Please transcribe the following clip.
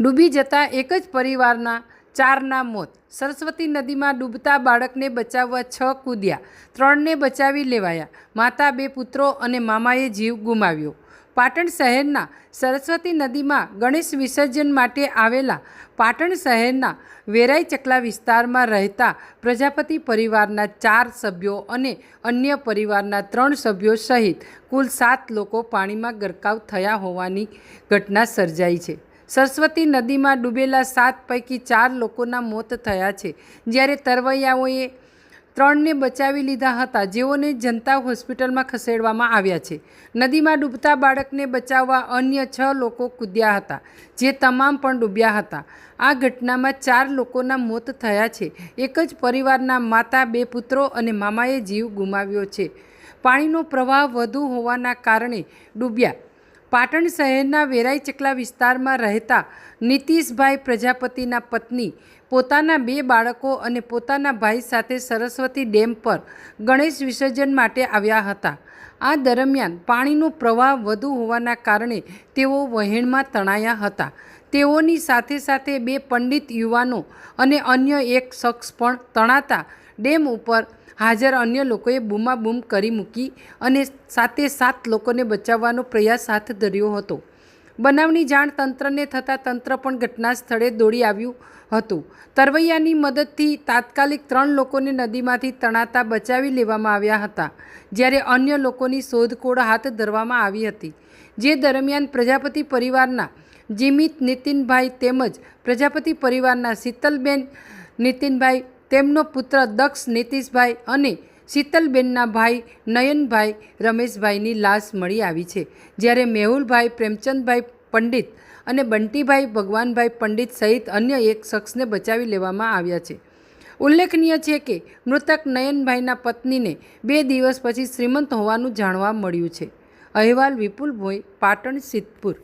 ડૂબી જતા એક જ પરિવારના ચારના મોત. સરસ્વતી નદીમાં ડૂબતા બાળકને બચાવવા છ કૂદ્યા. ત્રણને બચાવી લેવાયા. માતા, બે પુત્રો અને મામાએ જીવ ગુમાવ્યો. પાટણ શહેરના સરસ્વતી નદીમાં ગણેશ વિસર્જન માટે આવેલા પાટણ શહેરના વેરાઈ ચકલા વિસ્તારમાં રહેતા પ્રજાપતિ પરિવારના ચાર સભ્યો અને અન્ય પરિવારના ત્રણ સભ્યો સહિત કુલ સાત લોકો પાણીમાં ગરકાવ થયા હોવાની ઘટના સર્જાઈ છે. સરસ્વતી નદીમાં ડૂબેલા સાત પૈકી ચાર લોકોના મોત થયા છે. જ્યારે તરવૈયાઓએ ત્રણને બચાવી લીધા હતા, જેઓને જનતા હોસ્પિટલમાં ખસેડવામાં આવ્યા છે. નદીમાં ડૂબતા બાળકને બચાવવા અન્ય છ લોકો કૂદ્યા હતા, જે તમામ પણ ડૂબ્યા હતા. આ ઘટનામાં ચાર લોકોના મોત થયા છે. એક જ પરિવારના માતા, બે પુત્રો અને મામાએ જીવ ગુમાવ્યો છે. પાણીનો પ્રવાહ વધુ હોવાના કારણે ડૂબ્યા પાટણ શહેરના વેરાઈ ચકલા વિસ્તારમાં રહેતા નીતિશભાઈ પ્રજાપતિના પત્ની, પોતાના બે બાળકો અને પોતાના ભાઈ સાથે સરસ્વતી ડેમ પર ગણેશ વિસર્જન માટે આવ્યા હતા. આ દરમિયાન પાણીનો પ્રવાહ વધુ હોવાના કારણે તેઓ વહેણમાં તણાયા હતા. તેઓની સાથે સાથે બે પંડિત યુવાનો અને અન્ય એક શખ્સ પણ તણાતા ડેમ ઉપર હાજર અન્ય લોકોએ બૂમાબૂમ કરી મૂકી અને સાતે સાત લોકોને બચાવવાનો પ્રયાસ હાથ ધર્યો હતો. બનાવની જાણ તંત્રને થતાં તંત્ર પણ ઘટના સ્થળે દોડી આવ્યું હતું. તરવૈયાની મદદથી તાત્કાલિક ત્રણ લોકોને નદીમાંથી તણાતા બચાવી લેવામાં આવ્યા હતા, જ્યારે અન્ય લોકોની શોધખોળ હાથ ધરવામાં આવી હતી. જે દરમિયાન પ્રજાપતિ પરિવારના જીમિત નીતિનભાઈ તેમજ પ્રજાપતિ પરિવારના શીતલબેન નીતિનભાઈ તેમનો પુત્ર દક્ષ નીતિશભાઈ અને શીતલબેનના ભાઈ નયનભાઈ રમેશભાઈની લાશ મળી આવી છે. જ્યારે મેહુલભાઈ, પ્રેમચંદભાઈ પંડિત અને બંટીભાઈ ભગવાનભાઈ પંડિત સહિત અન્ય એક શખ્સને બચાવી લેવામાં આવ્યા છે. ઉલ્લેખનીય છે કે મૃતક નયનભાઈના પત્નીને બે દિવસ પછી શ્રીમંત હોવાનું જાણવા મળ્યું છે. અહેવાલ વિપુલ ભોઈ પાટણ, સિદ્ધપુર.